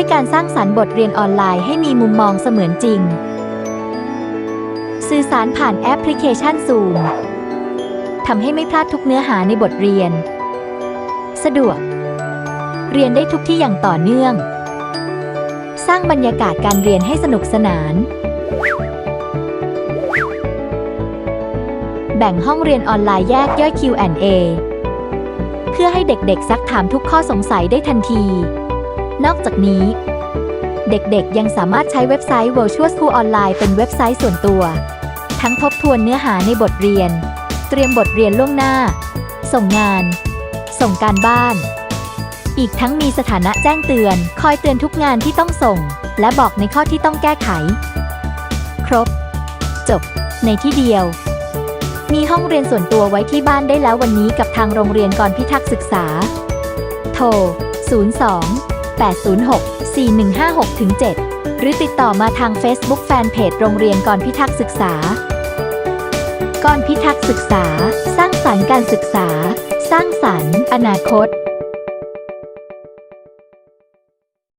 ด้วยการสร้างสรรค์บทเรียนออนไลน์ให้มีมุมมองเสมือนจริง สื่อสารผ่านแอปพลิเคชัน Zoom ทำให้ไม่พลาดทุกเนื้อหาในบทเรียน สะดวก เรียนได้ทุกที่อย่างต่อเนื่อง สร้างบรรยากาศการเรียนให้สนุกสนาน แบ่งห้องเรียนออนไลน์แยกย่อย Q&A เพื่อให้เด็กๆซักถามทุกข้อสงสัยได้ทันที นอกจากนี้ เด็กๆ ยังสามารถใช้เว็บไซต์ Virtual School Online เป็นเว็บไซต์ส่วนตัว ทั้งทบทวนเนื้อหาในบทเรียน เตรียมบทเรียนล่วงหน้า ส่งงาน ส่งการบ้าน อีกทั้งมีสถานะแจ้งเตือน คอยเตือนทุกงานที่ต้องส่ง และบอกในข้อที่ต้องแก้ไข ครบ จบ ในที่เดียวมีห้องเรียนส่วนตัวไว้ที่บ้านได้แล้ววันนี้กับทางโรงเรียนกรพิทักษ์ศึกษา โทร 02 806 4156 7 หรือติดต่อมาทาง Facebook Fanpage โรงเรียนกรพิทักษ์ศึกษากรพิทักษ์ศึกษา สร้างสรรค์การศึกษา สร้างสรรค์ อนาคต